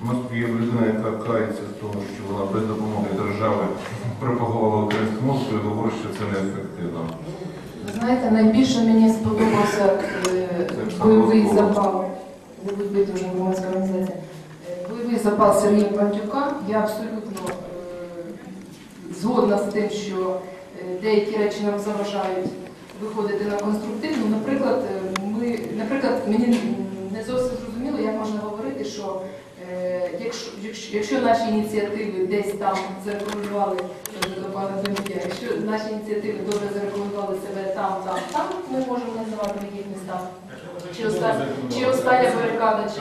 Нас є людина, яка кається з того, що вона без допомоги держави пропагувала українську мову, і говорить, що це неефективно. Знаєте, найбільше мені сподобався е, бойовий запал. Будь байдуже, громадська організація. Е, Бойовий запал Сергія Пантюка. Я абсолютно е, згодна з тим, що деякі речі нам заважають виходити на конструктивну. Наприклад, ми, наприклад, мені не зовсім зрозуміло, як можна говорити, що якщо, якщо, якщо наші ініціативи десь там зарекомендували е, до пана Демидя, якщо наші ініціативи добре зарекомендували себе там, там, там, ми можемо називати в яких містах. Чи остання, чи остання барикада, чи,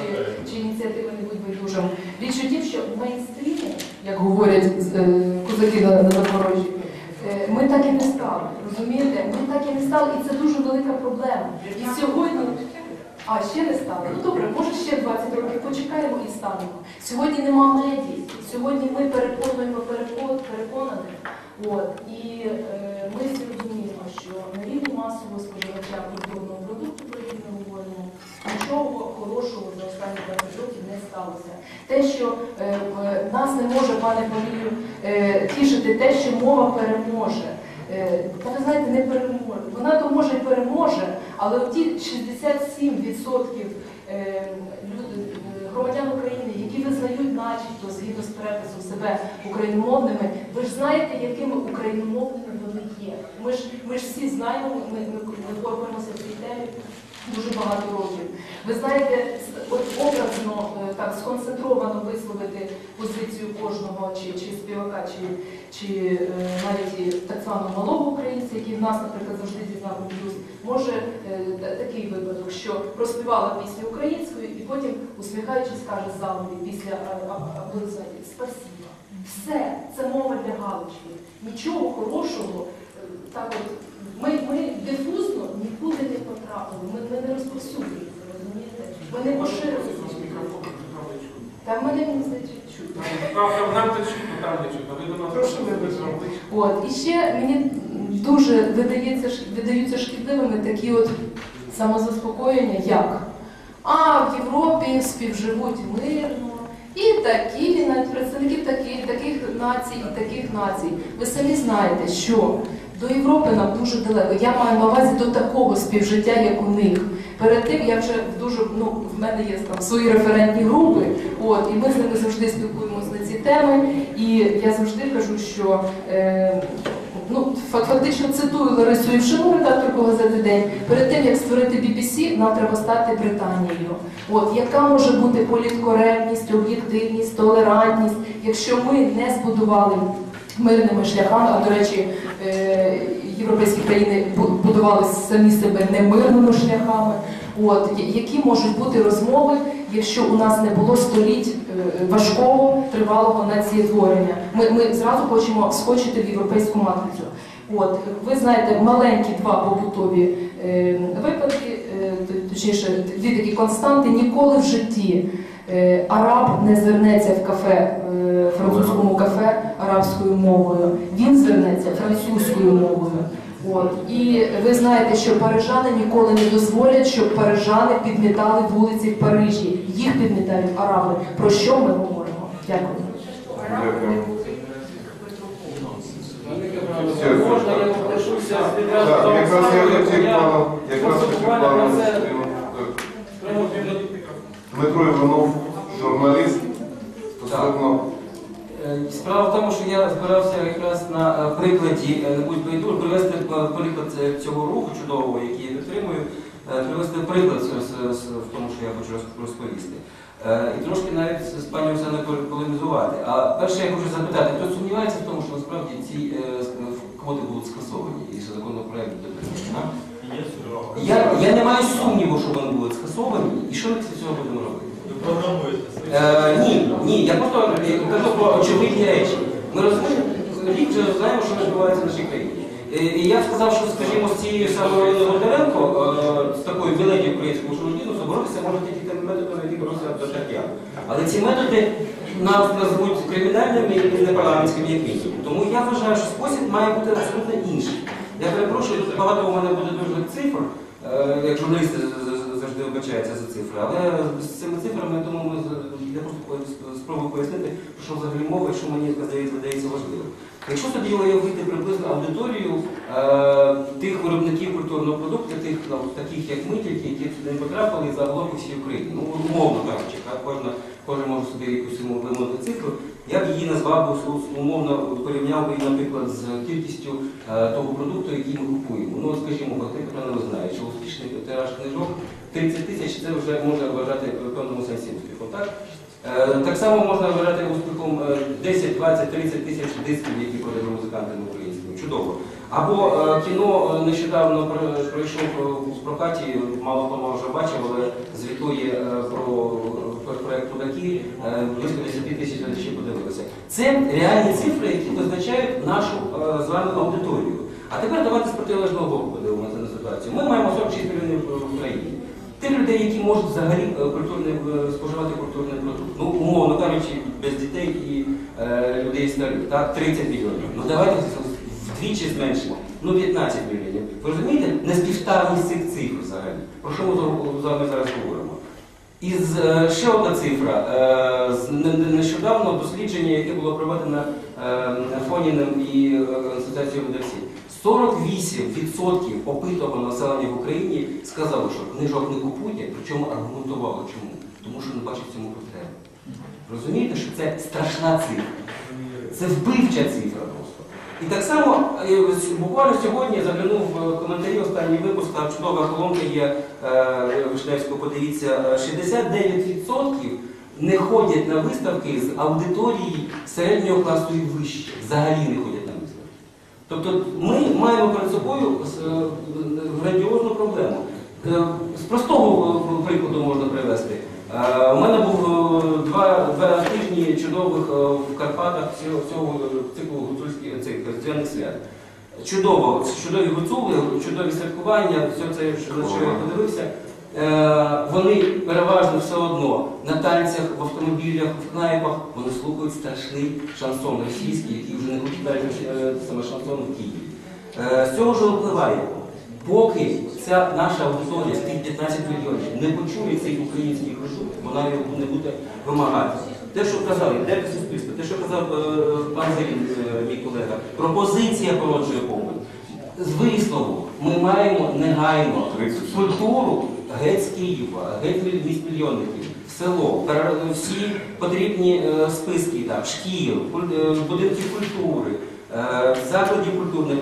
чи ініціатива не будь байдужим. Річ у тім, що в мейнстрімі, як говорять е, козаки на, Запорожжі, е, ми так і не стали. Розумієте? Ми так і не стали, і це дуже велика проблема. І сьогодні. А, ще не стали. Ну добре, може ще 20 років почекаємо і станемо. Сьогодні нема медій. Сьогодні ми переконуємо перекон, переконаних. От. І е, ми всі розуміємо, що на рівні масового споживача культурного продукту, про який ми говоримо, нічого хорошого за останні 20 років не сталося. Те, що е, в- нас не може, пане Павлію, е, тішити те, що мова переможе. Е, Та ви знаєте, не переможе. Вона то може і переможе, але ті 67% е, е, громадян України, які визнають начебто згідно з переписом себе україномовними, ви ж знаєте, якими україномовними вони є. Ми ж, ми ж всі знаємо, ми, ми, ми ми в цій темі дуже багато років. Ви знаєте, от образно е, так сконцентровано висловити позицію кожного чи, чи співака, чи, чи е, навіть так званого малого українця, який в нас, наприклад, завжди зізнав плюс, може е, такий випадок, що проспівала пісню українською і потім, усміхаючись, каже залові після аплодисментів «Спасіба». Все, це мова для галочки. Нічого хорошого. Так от, ми, ми дифузно не потрапили, ми, ми не розповсюдили розумієте? Ми не штуки. Та мене мені здається чутно. Нам це чутно, там не чутно. Ви до нас Прошу вибачте. От, і ще мені дуже видається, ш- видаються шкідливими такі от самозаспокоєння, як а в Європі співживуть мирно. І такі, навіть представників таких, таких націй і таких націй. Ви самі знаєте, що до Європи нам дуже далеко. Я маю на увазі до такого співжиття, як у них. Перед тим я вже дуже ну в мене є там свої референтні групи. От і ми з ними завжди спілкуємося на ці теми. І я завжди кажу, що е, ну фактично цитую Ларису Євшину, редакторку газети День. Перед тим як створити BBC, нам треба стати Британією. От яка може бути політкоректність, об'єктивність, толерантність, якщо ми не збудували мирними шляхами, а до речі, європейські країни будували самі себе не мирними шляхами. От які можуть бути розмови, якщо у нас не було століть е, важкого тривалого націєтворення? Ми, ми зразу хочемо вскочити в європейську матрицю. От ви знаєте, маленькі два побутові е, випадки, е, точніше, дві такі константи ніколи в житті. Е, Араб не звернеться в кафе, французькому кафе арабською мовою. Він звернеться французькою мовою. От. І ви знаєте, що парижани ніколи не дозволять, щоб парижани підмітали вулиці в Парижі. Їх підмітають араби. Про що ми говоримо? Дякую. Можна я попрошуся відразу прямо відповідно. Дмитро Іванов, журналіст, стосовно Е, Справа в тому, що я збирався якраз на е, прикладі е, будь байдур привести е, приклад е, цього руху чудового, який я підтримую, е, привести приклад в тому, що я хочу розповісти. Е, І трошки навіть з пані Оксаною пол- полемізувати. А перше я хочу запитати, хто сумнівається в тому, що насправді ці е, квоти будуть скасовані і що законопроект буде прийнятий? Я, я не маю сумніву, що вони будуть скасовані, і що ми після цього будемо робити? Е, ні, ні, я просто е, кажу про очевидні речі. Ми розуміємо, вже знаємо, що відбувається в нашій країні. Е, І я сказав, що, скажімо, з цією самою Іриною Бондаренко, е, з такою біледі українського журналісту, боротися можна тільки тими методами, які боролися Бондаря. Але ці методи нас назвуть кримінальними і непарламентськими як мінімум. Тому я вважаю, що спосіб має бути абсолютно інший. Я перепрошую, багато у мене буде дуже цифр, е, як журналісти з- завжди вибачаються за цифри, але з цими цифрами, я думаю, я просто спробую пояснити, що взагалі мова і що мені здається, важливим. Якщо собі уявити приблизно аудиторію е, тих виробників культурного продукту, тих ну, таких як ми, тільки які сюди не потрапили загалом по всій Україні, ну умовно кажучи, кожен може собі якусь вимовити цифру, я б її назвав би умовно порівняв би, наприклад, з кількістю е, того продукту, який ми купуємо. Ну, от, скажімо, Петро не знає, що успішний тираж книжок 30 тисяч це вже можна вважати в певному сенсі успіхом. Так? Е, Так само можна вважати успіхом е, 10, 20, 30 тисяч дисків, які продали музиканти на. Чудово. Або е, кіно нещодавно пройшов в прокаті, мало хто вже бачив, але звітує про, «Тудаки», е, близько 10 тисяч глядачів подивилися. Це реальні цифри, які визначають нашу е, з вами аудиторію. А тепер давайте з протилежного боку подивимося на ситуацію. Ми маємо 46 мільйонів в Україні. Тих людей, які можуть взагалі е, е, споживати культурний продукт, ну, умовно кажучи, без дітей і е, людей старих, так, 30 мільйонів. Ну давайте вдвічі зменшимо. Ну 15 мільйонів. Ви розумієте, неспівставність цих цифр взагалі. Про що ми з вами зараз говоримо? І е, ще одна цифра. Е, Нещодавно дослідження, яке було проведено е, Фоніним і Асоціацією видавців. 48% опитуваного населення в Україні сказали, що книжок не купує, причому аргументували чому. Тому що не бачать цьому потреби. Розумієте, що це страшна цифра. Це вбивча цифра просто. І так само, буквально сьогодні заглянув в коментарі останній випуск, там чудова колонка є Вишневського, подивіться, е, 69% не ходять на виставки з аудиторії середнього класу і вище. Взагалі не ходять на виставки. Тобто ми маємо перед собою е, грандіозну проблему. Е, З простого е, прикладу можна привести. У мене був два, два тижні чудових в Карпатах цього, циклу гуцульських цих свят. Чудово, чудові гуцули, чудові святкування, все це, я подивився. Е, Вони переважно все одно на танцях, в автомобілях, в кнайпах, вони слухають страшний шансон російський, який вже не гучить навіть е, саме шансон в Києві. Е, З цього ж випливає, поки ця наша аудиторія з тих 15 мільйонів не почує цей український продукт, вона його не буде вимагати. Те, що казав, йде суспільство, те, що казав е, пан Зелін, е, мій колега, пропозиція породжує попит. З висновку ми маємо негайно культуру геть з Києва, геть міль- міст мільйонників, село, всі потрібні е, списки там, шкіл, будинків культури, закладів культурних,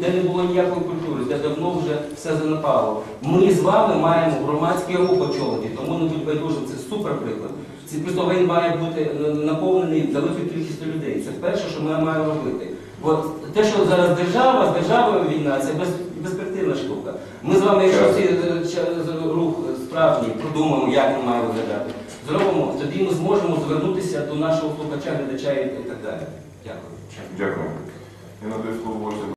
де не було ніякої культури, де давно вже все занепало. Ми з вами маємо громадський рух очолити, тому не будь байдужим, це супер приклад. Він має бути наповнений великою кількістю людей. Це перше, що ми маємо робити. От те, що зараз держава, з державою війна, це без, безперспективна штука. Ми з вами, якщо цей рух справжній, продумаємо, як він має виглядати, зробимо, тоді ми зможемо звернутися до нашого слухача, глядача і так далі. Дякую. Дякую. Я надаю слово